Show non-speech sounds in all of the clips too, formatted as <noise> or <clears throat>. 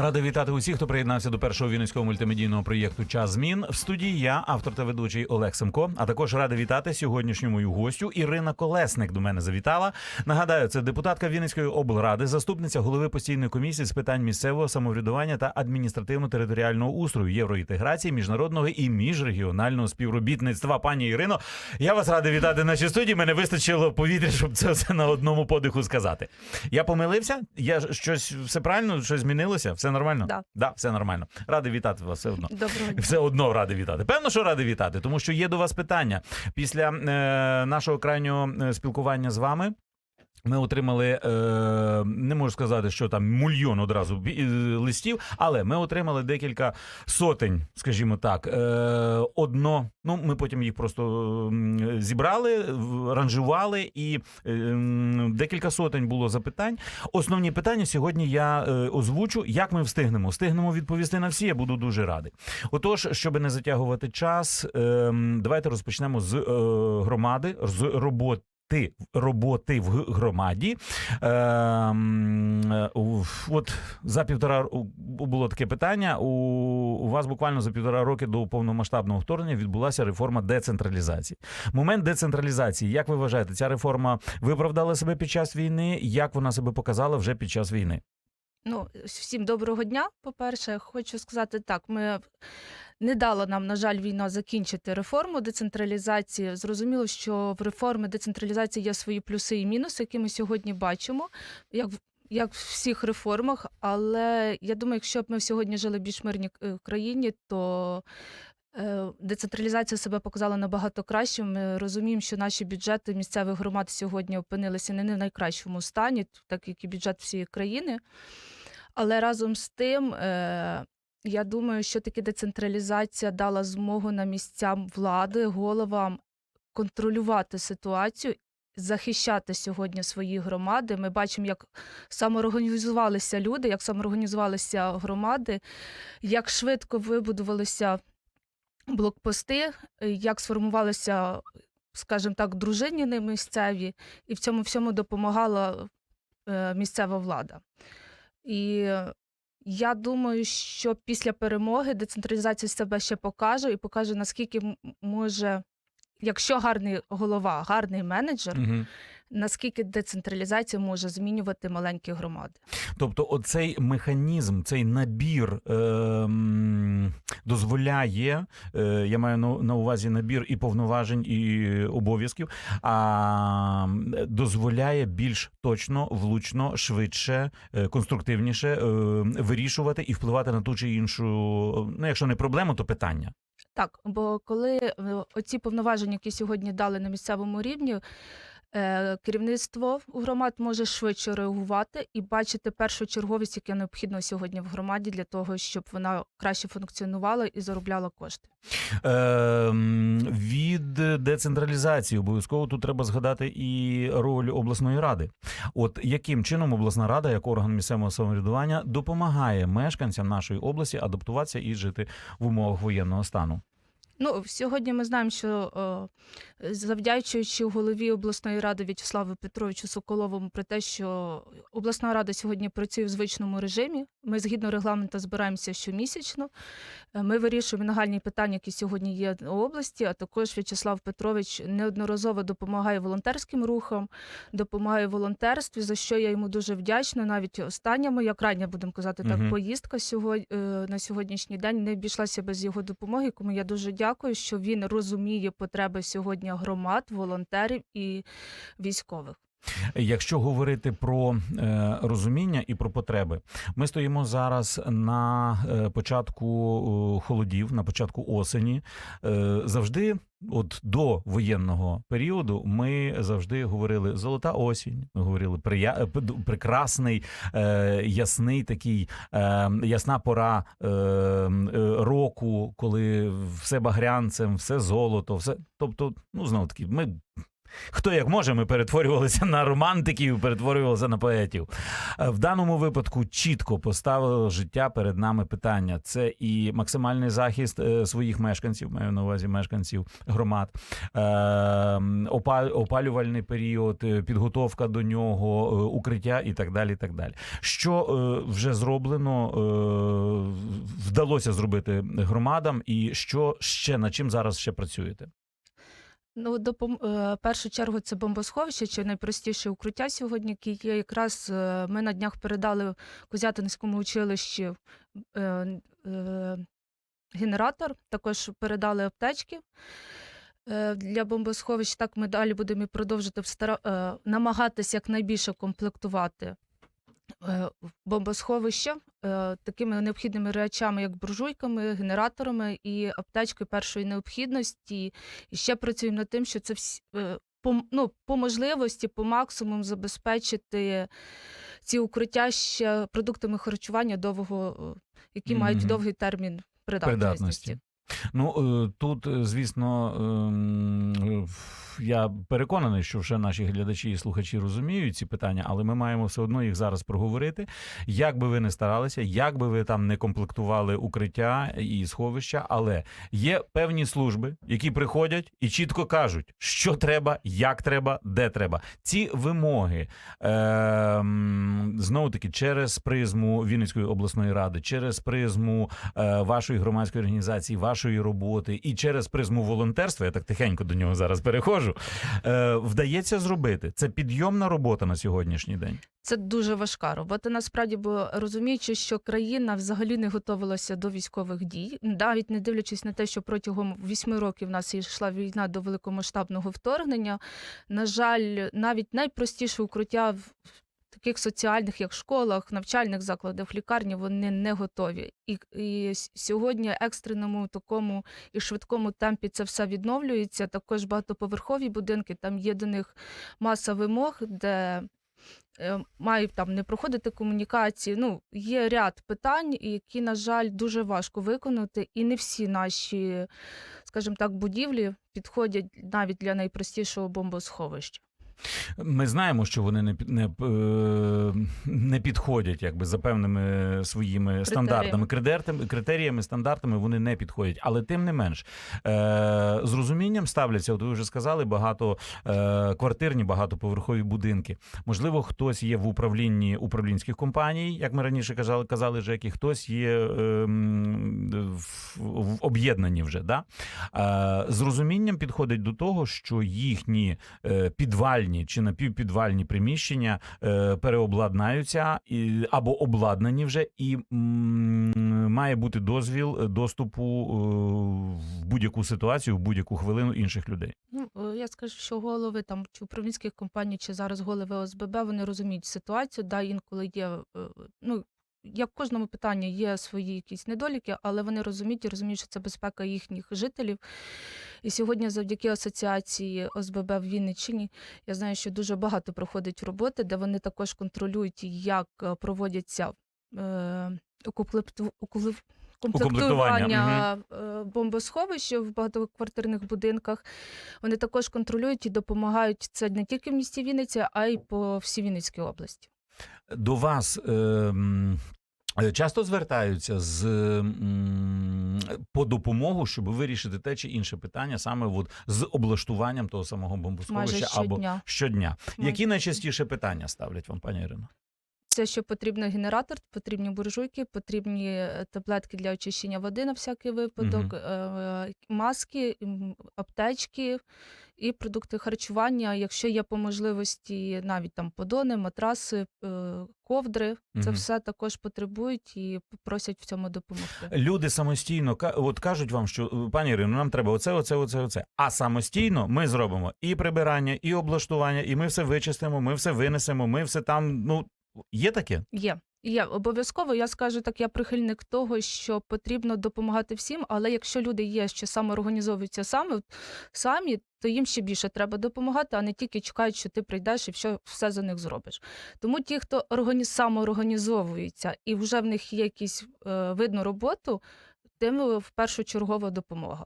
Радий вітати усіх, хто приєднався до першого вінницького мультимедійного проєкту Час змін. В студії я, автор та ведучий Олег Семко. А також радий вітати сьогоднішню мою гостю Ірина Колесник. До мене завітала. Нагадаю, це депутатка Вінницької облради, заступниця голови постійної комісії з питань місцевого самоврядування та адміністративно-територіального устрою, євроінтеграції, міжнародного і міжрегіонального співробітництва. Пані Ірино, я вас радий вітати в нашій студії. Мене вистачило повітря, щоб це все на одному подиху сказати. Я помилився? Я щось все правильно, щось змінилося? Все нормально? Да. да, все нормально. Радий вітати вас все одно. Доброго дня. Все одно радий вітати. Певно, що радий вітати, тому що є до вас питання. Після е, нашого крайнього е, спілкування з вами. Ми отримали, е, не можу сказати, що там мільйон одразу е, листів, але ми отримали декілька сотень, скажімо так. Е, одно, ну ми потім їх просто зібрали, ранжували, і декілька сотень було запитань. Основні питання сьогодні я озвучу. Як ми встигнемо? Встигнемо відповісти на всі. Я буду дуже радий. Отож, щоб не затягувати час, ем, давайте розпочнемо з громади, з роботи. Роботи в громаді. Е, от за півтора було таке питання. У, у вас буквально за півтора роки до повномасштабного вторгнення відбулася реформа децентралізації. Момент децентралізації, як ви вважаєте, ця реформа виправдала себе під час війни? Як вона себе показала вже під час війни? Ну, всім доброго дня. По-перше, хочу сказати так: ми не дала нам, на жаль, війна закінчити реформу децентралізації. Зрозуміло, що в реформі децентралізації є свої плюси і мінуси, які ми сьогодні бачимо, як як в всіх реформах. Але я думаю, якщо б ми сьогодні жили в більш мирній е, країні, то е, децентралізація себе показала набагато краще. Ми розуміємо, що наші бюджети місцевих громад сьогодні опинилися не в найкращому стані, так як і бюджет всієї країни. Але разом з тим, е, я думаю, що таки децентралізація дала змогу на місцям влади, головам контролювати ситуацію, захищати сьогодні свої громади. Ми бачимо, як самоорганізувалися люди, як самоорганізувалися громади, як швидко вибудувалися блокпости, як сформувалися, скажімо так, дружиніни місцеві, і в цьому всьому допомагала е, місцева влада. І я думаю, що після перемоги децентралізація себе ще покаже і покаже, наскільки може, якщо гарний голова, гарний менеджер, Угу. Наскільки децентралізація може змінювати маленькі громади. Тобто, оцей механізм, цей набір ем, дозволяє, е, я маю на, увазі набір і повноважень, і обов'язків, а дозволяє більш точно, влучно, швидше, е, конструктивніше е, вирішувати і впливати на ту чи іншу, ну якщо не проблему, то питання. Так, бо коли е, оці повноваження, які сьогодні дали на місцевому рівні, е, керівництво у громад може швидше реагувати і бачити першочерговість, яка необхідна сьогодні в громаді для того, щоб вона краще функціонувала і заробляла кошти. Ем, від децентралізації обов'язково тут треба згадати і роль обласної ради. От яким чином обласна рада, як орган місцевого самоврядування, допомагає мешканцям нашої області адаптуватися і жити в умовах воєнного стану? Ну, сьогодні ми знаємо, що завдячуючи голові обласної ради В'ячеславу Петровичу Соколовому про те, що обласна рада сьогодні працює в звичному режимі. Ми згідно регламенту збираємося щомісячно. Е, Ми вирішуємо нагальні питання, які сьогодні є в області. А також В'ячеслав Петрович неодноразово допомагає волонтерським рухам, допомагає волонтерстві, за що я йому дуже вдячна. Навіть остання моя крайня, будемо казати так, Мгм. поїздка сьогодні на сьогоднішній день не обійшлася без його допомоги. Кому я дуже дякую, що він розуміє потреби сьогодні громад, волонтерів і військових. Якщо говорити про е, розуміння і про потреби, ми стоїмо зараз на е, початку холодів, на початку осені. Е, завжди, от до воєнного періоду, ми завжди говорили золота осінь. Ми говорили прия... прекрасний, ясний такий, ясна пора року, коли все багрянцем, все золото, все. Тобто, ну знову таки, ми Хто як може, ми перетворювалися на романтиків, перетворювалися на поетів. Е, В даному випадку чітко поставило життя перед нами питання. Це і максимальний захист е, своїх мешканців, маю на увазі мешканців громад, е, опалювальний період, е, підготовка до нього, укриття і так далі. І так далі. Що вже зроблено, вдалося зробити громадам, і що ще над чим зараз ще працюєте? Ну, допом... е, першу чергу це бомбосховище, чи найпростіше укриття сьогодні, яке. Якраз е, ми на днях передали Козятинському училищі е, генератор, також передали аптечки. Для бомбосховищ так ми далі будемо і продовжити намагатися якнайбільше комплектувати е, бомбосховище е, такими необхідними речами, як буржуйками, генераторами і аптечкою першої необхідності. І ще працюємо над тим, що це всі, е, по, ну, по можливості, по максимуму забезпечити ці укриття ще продуктами харчування довго, е, які мають довгий термін придатності. Придатності. Ну е, тут, е, звісно, в- я переконаний, що вже наші глядачі і слухачі розуміють ці питання, але ми маємо все одно їх зараз проговорити. Як би ви не старалися, як би ви там не комплектували укриття і сховища, але є певні служби, які приходять і чітко кажуть, що треба, як треба, де треба. Ці вимоги ем, знову таки через призму Вінницької обласної ради, через призму е, вашої громадської організації, вашої роботи і через призму волонтерства, я так тихенько до нього зараз переходжу. Е, вдається зробити це підйомна робота на сьогоднішній день. Це дуже важка робота. Насправді, бо розуміючи, що країна взагалі не готувалася до військових дій, навіть не дивлячись на те, що протягом вісьми років в нас йшла війна до великомасштабного вторгнення. На жаль, навіть найпростіше укриття таких соціальних, як школах, навчальних закладах, лікарні, вони не готові. І, і сьогодні екстреному такому і швидкому темпі це все відновлюється. Також багатоповерхові будинки, там є до них маса вимог, де е, мають там не проходити комунікації. Ну, є ряд питань, які, на жаль, дуже важко виконати, і не всі наші, скажімо так, будівлі підходять навіть для найпростішого бомбосховища. Ми знаємо, що вони не не, е, не підходять якби за певними своїми стандартами, критеріями, критеріями, стандартами вони не підходять. Але тим не менш е, з розумінням ставляться. От ви вже сказали, багато е, квартирні, багатоповерхові будинки. Можливо, хтось є в управлінні управлінських компаній, як ми раніше казали, казали Жекі, хтось є в, в об'єднанні вже. Да? З розумінням підходить до того, що їхні е, підвальні чи напівпідвальні приміщення е, переобладнаються або обладнані вже, і має бути дозвіл е, доступу е, в будь-яку ситуацію, в будь-яку хвилину інших людей. Ну, я скажу, що голови там чи управлінських компаній, чи зараз голови ОСББ, вони розуміють ситуацію. Да, інколи є, ну, як в кожному питанні є свої якісь недоліки, але вони розуміють і розуміють, що це безпека їхніх жителів. І сьогодні, завдяки асоціації ОСББ в Вінниччині, я знаю, що дуже багато проходить роботи, де вони також контролюють, як е, проводяться е, комплектування е, бомбосховищ в багатоквартирних будинках. Вони також контролюють і допомагають це не тільки в місті Вінниці, а й по всій Вінницькій області. До вас. Е, е, Часто звертаються з по допомогу, щоб вирішити те чи інше питання, саме от з облаштуванням того самого Майже бомбосховища або щодня. щодня. Майже Які найчастіше питання ставлять вам, пані Ірино? Це що потрібен генератор, потрібні буржуйки, потрібні е, таблетки для очищення води на всякий випадок, е, маски, аптечки і продукти харчування. Якщо є по можливості навіть там подони, матраси, е, ковдри, це Мгм. все також потребують і просять в цьому допомогти. Люди самостійно от кажуть вам, що «Е, пані Ірино, нам треба оце, оце, оце, оце. А самостійно ми зробимо і прибирання, і облаштування, і ми все вичистимо, ми все винесемо, ми все там. Ну є таке. Є. Є обов'язково. Я скажу так, я прихильник того, що потрібно допомагати всім, але якщо люди є, що самоорганізовуються саме самі, то їм ще більше треба допомагати, а не тільки чекають, що ти прийдеш і все, все за них зробиш. Тому ті, хто органі... самоорганізовується і вже в них є якісь е, видно роботу. Тим в першочергова допомога.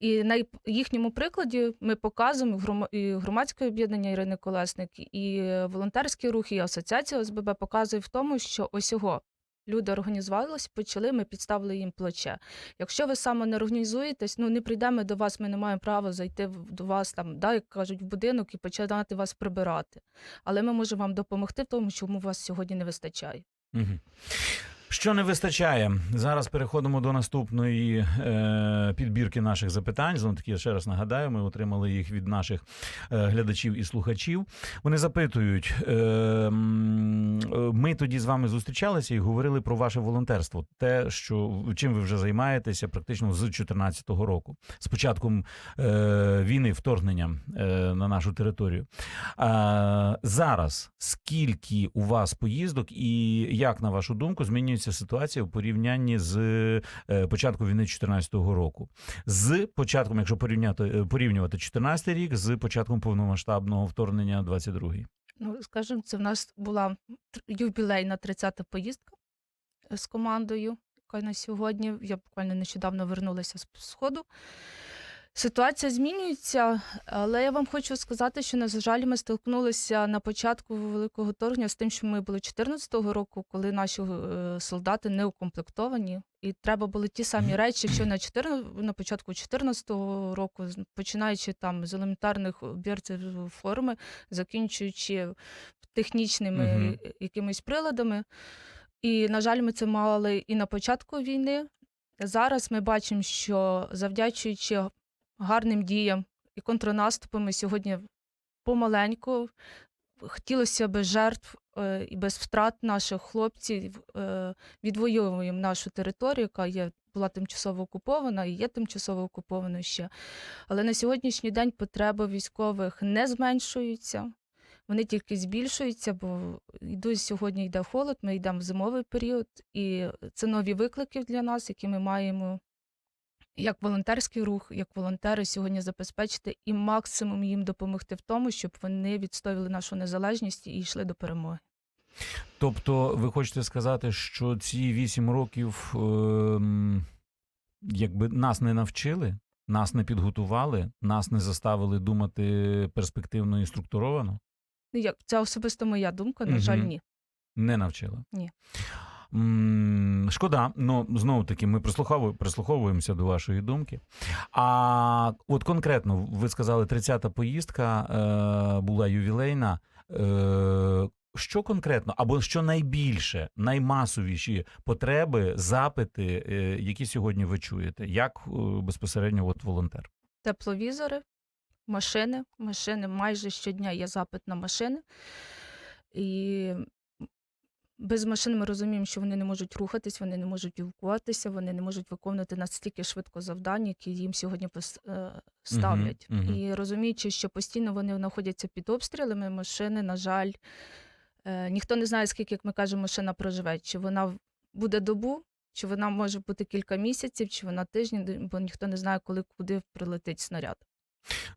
І на їхньому прикладі ми показуємо і громадське об'єднання Ірини Колесник, і волонтерський рух, і асоціація ОСББ показує в тому, що ось його. Люди організувалися, почали, ми підставили їм плече. Якщо ви саме не організуєтесь, ну не прийдемо до вас, ми не маємо права зайти до вас там, да, як кажуть, в будинок і починати вас прибирати. Але ми можемо вам допомогти в тому, чому вас сьогодні не вистачає. Мгм. Що не вистачає? Зараз переходимо до наступної е, підбірки наших запитань. Знову таки, я ще раз нагадаю, ми отримали їх від наших е, глядачів і слухачів. Вони запитують: е, е, ми тоді з вами зустрічалися і говорили про ваше волонтерство, те, що чим ви вже займаєтеся практично з 2014 року, з початком е, війни, вторгнення е, на нашу територію. А, зараз скільки у вас поїздок, і як на вашу думку змінюється ситуація в порівнянні з е, початком війни 2014 року? З початком, якщо порівняти е, порівнювати 14 рік, з початком повномасштабного вторгнення 22-й? Ну, скажімо, це в нас була юбілейна 30-та поїздка е, з командою, яка на сьогодні. Я буквально нещодавно вернулася з сходу. Ситуація змінюється, але я вам хочу сказати, що, на жаль, ми столкнулися на початку великого вторгнення з тим, що ми були 2014 року, коли наші е, солдати не укомплектовані, і треба були ті самі речі, що на 14, на початку 2014 року, починаючи там з елементарних бірців форми, закінчуючи технічними е, якимись приладами. І, на жаль, ми це мали і на початку війни. Зараз ми бачимо, що завдячуючи гарним діям і контрнаступам, ми сьогодні помаленьку хотілося б жертв е, і без втрат наших хлопців е, відвоюємо нашу територію, яка є, була тимчасово окупована і є тимчасово окупованою ще. Але на сьогоднішній день потреби військових не зменшуються. Вони тільки збільшуються, бо йду сьогодні йде холод, ми йдемо в зимовий період, і це нові виклики для нас, які ми маємо як волонтерський рух, як волонтери сьогодні забезпечити і максимум їм допомогти в тому, щоб вони відстоювали нашу незалежність і йшли до перемоги. Тобто, ви хочете сказати, що ці 8 років ем, якби нас не навчили, нас не підготували, нас не заставили думати перспективно і структуровано? Ну, як це особисто моя думка, на жаль, ні. Не навчила. Ні. Шкода, ну знову таки, ми прислуховуємося до вашої думки. А от конкретно, ви сказали, 30-та поїздка е, була ювілейна. Е, що конкретно, або що найбільше, наймасовіші потреби, запити, е, які сьогодні ви чуєте, як е, безпосередньо от волонтер? Тепловізори, машини. Машини майже щодня є запит на машини. І без машин ми розуміємо, що вони не можуть рухатись, вони не можуть евакуватися, вони не можуть виконувати настільки швидко завдання, які їм сьогодні е, ставлять. мгм. І розуміючи, що постійно вони знаходяться під обстрілами, машини, на жаль, е, ніхто не знає, скільки, як ми кажемо, машина проживе. Чи вона буде добу, чи вона може бути кілька місяців, чи вона тиждень, бо ніхто не знає, коли куди прилетить снаряд.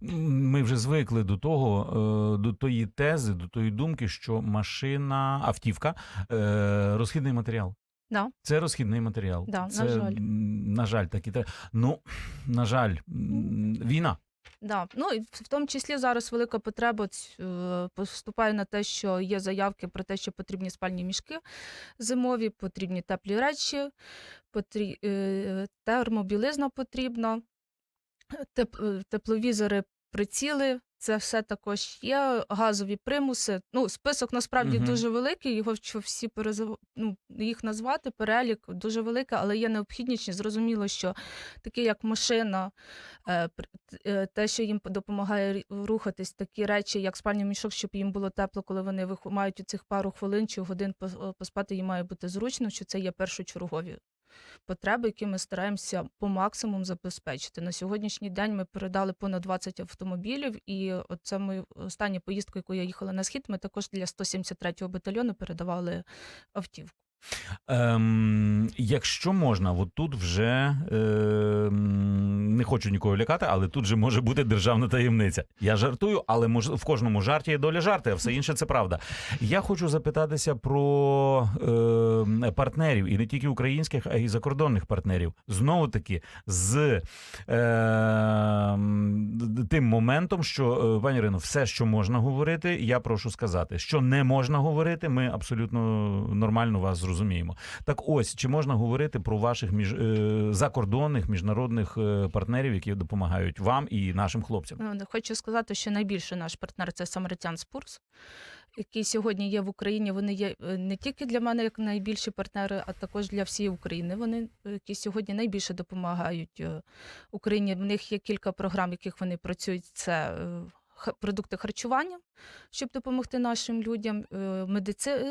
Ми вже звикли до того, е, до тої тези, до тої думки, що машина, автівка е, розхідний матеріал. Да. Це розхідний матеріал. Да, на жаль. на жаль, так і те. Ну, на жаль, війна. Да. Ну і в тому числі зараз велика потреба е, поступає на те, що є заявки про те, що потрібні спальні мішки зимові, потрібні теплі речі, потрі... е, термобілизна потрібна, тепловізори, приціли. Це все також є газові примуси. Ну, список насправді Мгм. дуже великий. Його що всі перезав... ну, їх назвати, перелік дуже великий, але є необхідність. Зрозуміло, що такі як машина, е, е, те, що їм допомагає рухатись, такі речі, як спальний мішок, щоб їм було тепло, коли вони мають у цих пару хвилин чи годин поспати, їм має бути зручно, що це є першочергові потреби, які ми стараємося по максимуму забезпечити. На сьогоднішній день ми передали понад 20 автомобілів, і це ми остання поїздка, яку я їхала на схід. Ми також для 173-го батальйону передавали автівку. Ем, якщо можна, от тут вже ем, не хочу нікого лякати, але тут же може бути державна таємниця. Я жартую, але мож, в кожному жарті є доля жарти, а все інше це правда. Я хочу запитатися про ем, партнерів, і не тільки українських, а й закордонних партнерів. Знову таки, з ем, тим моментом, що е, пані Ірино, все, що можна говорити, я прошу сказати. Що не можна говорити, ми абсолютно нормально вас зрозуміємо. Так ось чи можна говорити про ваших між е, закордонних міжнародних е, партнерів, які допомагають вам і нашим хлопцям? Ну, Хочу сказати, що найбільший наш партнер це Самаритян Спурс, який сьогодні є в Україні. Вони є е, не тільки для мене як найбільші партнери, а також для всієї України. Вони які сьогодні найбільше допомагають Україні. В них є кілька програм, в яких вони працюють. Це продукти харчування, щоб допомогти нашим людям. Е,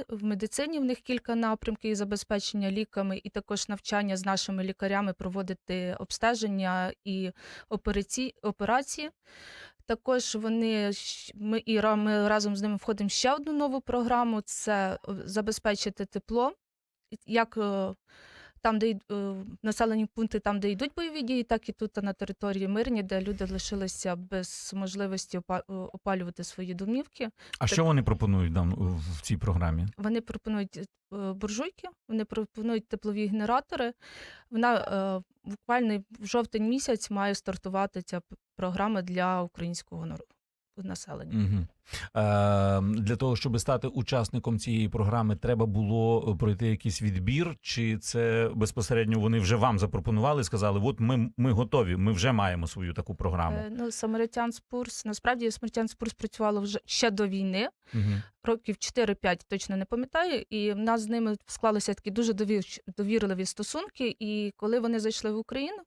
В медицині в них кілька напрямків і забезпечення ліками, і також навчання з нашими лікарями проводити обстеження і операції. Також вони ми і ми разом з ними входимо ще одну нову програму: це е, забезпечити тепло, як е, там, де е, населені пункти, там, де йдуть бойові дії, так і тут на території мирні, де люди лишилися без можливості е, опалювати свої домівки. А що вони пропонують нам в цій програмі? Вони пропонують е, буржуйки, вони пропонують теплові генератори. Вона е, буквально в жовтень місяць має стартувати ця програма для українського народу населення. Угу. Е, для того, щоб стати учасником цієї програми, треба було е, пройти якийсь відбір, чи це безпосередньо вони вже вам запропонували сказали: от ми, ми готові, ми вже маємо свою таку програму. Е, Ну, Самаритян Спурс, насправді Самаритян Спурс працювало вже ще до війни, Угу. років 4-5, точно не пам'ятаю. І в нас з ними склалися такі дуже довір- довірливі стосунки. І коли вони зайшли в Україну,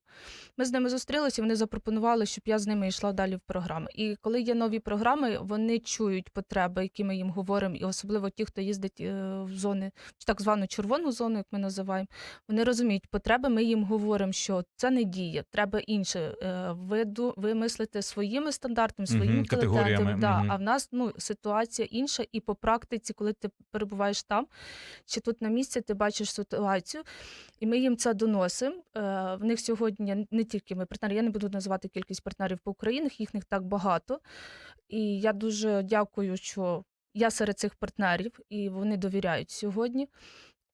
ми з ними зустрілися, і вони запропонували, щоб я з ними йшла далі в програми. І коли є нові програми, вони чують потреби, які ми їм говоримо, і особливо ті, хто їздить е, в зони, так звану червону зону, як ми називаємо. Вони розуміють потреби. Ми їм говоримо, що це не діє, треба інше. Е, Ви, ви мислите своїми стандартами, своїм Мгм, категоріями, Да. мгм. А в нас ну ситуація інша, і по практиці, коли ти перебуваєш там, чи тут на місці, ти бачиш ситуацію, і ми їм це доносимо. Е, В них сьогодні не тільки ми партнери, я не буду називати кількість партнерів по Україні, їх них так багато. І я дуже дякую, що я серед цих партнерів, і вони довіряють сьогодні.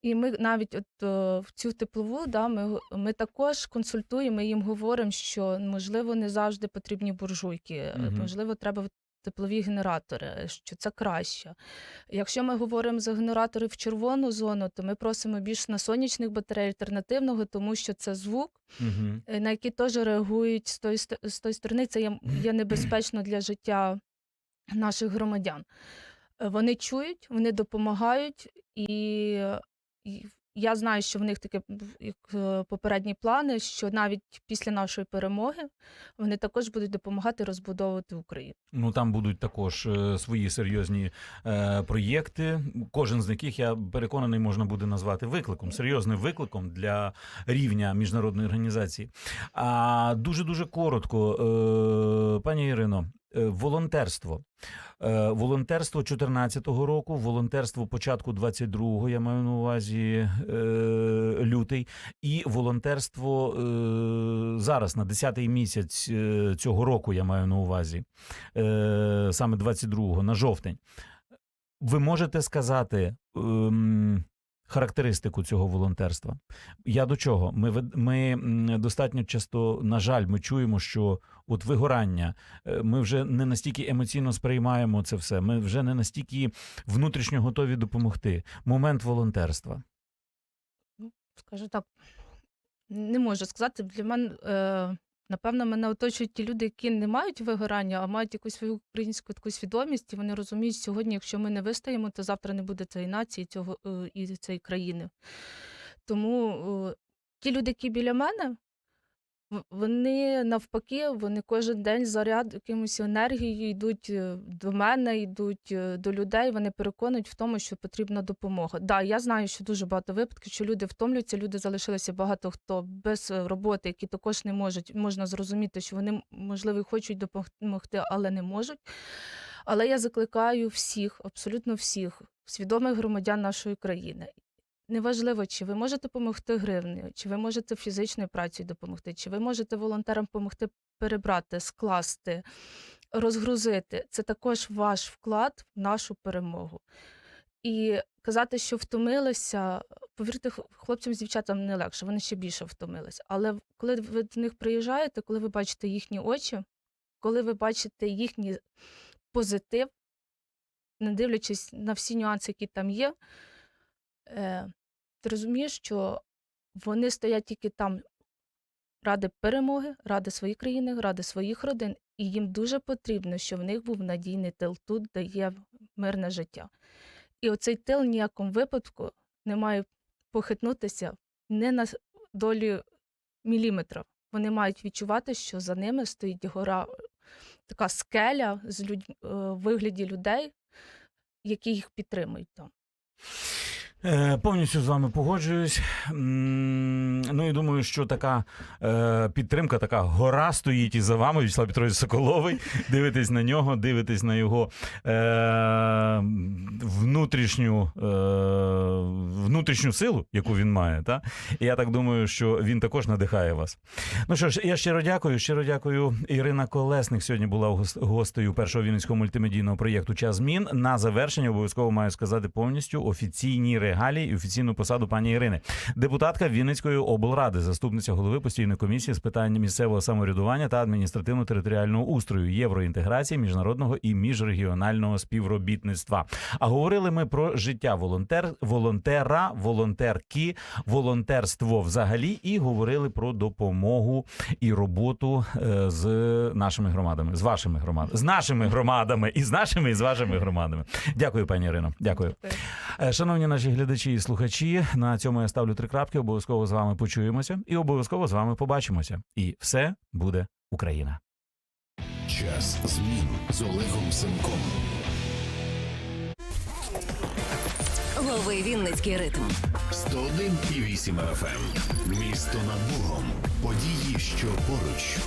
І ми навіть от е, в цю теплову, да, ми, ми також консультуємо, ми їм говоримо, що можливо не завжди потрібні буржуйки, е, Мгм. можливо, треба теплові генератори, е, що це краще. Якщо ми говоримо за генератори в червону зону, то ми просимо більш на сонячних батарей альтернативного, тому що це звук, Угу. е, на який теж реагують з тої, з тої сторони. Це є, є <clears throat> небезпечно для життя наших громадян. Е, Вони чують, вони допомагають, і, і я знаю, що в них таке е, попередні плани, що навіть після нашої перемоги вони також будуть допомагати розбудовувати Україну. Ну там будуть також е, свої серйозні е, проєкти. Кожен з яких я переконаний можна буде назвати викликом, серйозним викликом для рівня міжнародної організації. А дуже дуже коротко, е, пані Ірино, е, волонтерство. Е, Волонтерство 14-го року, волонтерство початку 22-го, я маю на увазі е, лютий, і волонтерство е, зараз на 10-й місяць е, цього року, я маю на увазі, е, саме 22-го, на жовтень. Ви можете сказати ем, характеристику цього волонтерства? Я до чого? Ми, ми достатньо часто, на жаль, ми чуємо, що от вигорання, е, ми вже не настільки емоційно сприймаємо це все, ми вже не настільки внутрішньо готові допомогти. Момент волонтерства. Скажу так, не можу сказати. Для мене, напевно, мене оточують ті люди, які не мають вигорання, а мають якусь свою українську таку свідомість, і вони розуміють, сьогодні, якщо ми не вистоїмо, то завтра не буде цієї нації цього, е, і цієї країни. Тому е, ті люди, які біля мене, вони навпаки, вони кожен день заряд якимось енергією йдуть е, до мене, йдуть е, до людей. Вони переконують в тому, що потрібна допомога. Да, я знаю, що дуже багато випадків, що люди втомлюються, люди залишилися багато хто без е, роботи, які також не можуть. Можна зрозуміти, що вони можливо хочуть допомогти, але не можуть. Але я закликаю всіх, абсолютно всіх, свідомих громадян нашої країни. Неважливо, чи ви можете допомогти гривнею, чи ви можете фізичною працею допомогти, чи ви можете волонтерам допомогти перебрати, скласти, розгрузити. Це також ваш вклад в нашу перемогу. І казати, що втомилися, повірте, хлопцям з дівчатам не легше, вони ще більше втомилися. Але коли ви до них приїжджаєте, коли ви бачите їхні очі, коли ви бачите їхній позитив, не дивлячись на всі нюанси, які там є, е, ти розумієш, що вони стоять тільки там ради перемоги, ради своєї країни, ради своїх родин, і їм дуже потрібно, щоб в них був надійний тил тут, де є мирне життя. І оцей тил в ніякому випадку не має похитнутися не на долю міліметра. Вони мають відчувати, що за ними стоїть гора, така скеля з людь... е, вигляді людей, які їх підтримують там. Е, повністю з вами погоджуюсь. Ну і думаю, що така е, підтримка, така гора стоїть і за вами, Вячеслав Петрович Соколовий. Дивитесь на нього, дивитесь на його е, внутрішню, внутрішню силу, яку він має. Та? І я так думаю, що він також надихає вас. Ну що ж, я щиро дякую. Щиро дякую. Ірина Колесник сьогодні була гос- гостею першого вінницького мультимедійного проєкту Час змін. На завершення обов'язково маю сказати повністю офіційні регалії і офіційну посаду пані Ірини. Депутатка Вінницької облради, заступниця голови постійної комісії з питань місцевого самоврядування та адміністративно-територіального устрою, євроінтеграції, міжнародного і міжрегіонального співробітництва. А говорили ми про життя волонтер, волонтера, волонтерки, волонтерство взагалі, і говорили про допомогу і роботу е, з нашими громадами, з вашими громадами, з нашими громадами, і з нашими, і з вашими громадами. Дякую, пані Ірино. Дякую. Е, Шановні наші глядачі і слухачі, на цьому я ставлю три крапки. Обов'язково з вами почуємося і обов'язково з вами побачимося. І все буде Україна. Час змін з Олегом Семком. Лови Вінницький ритм. 101,8 FM. Місто над Богом. Події, що поруч.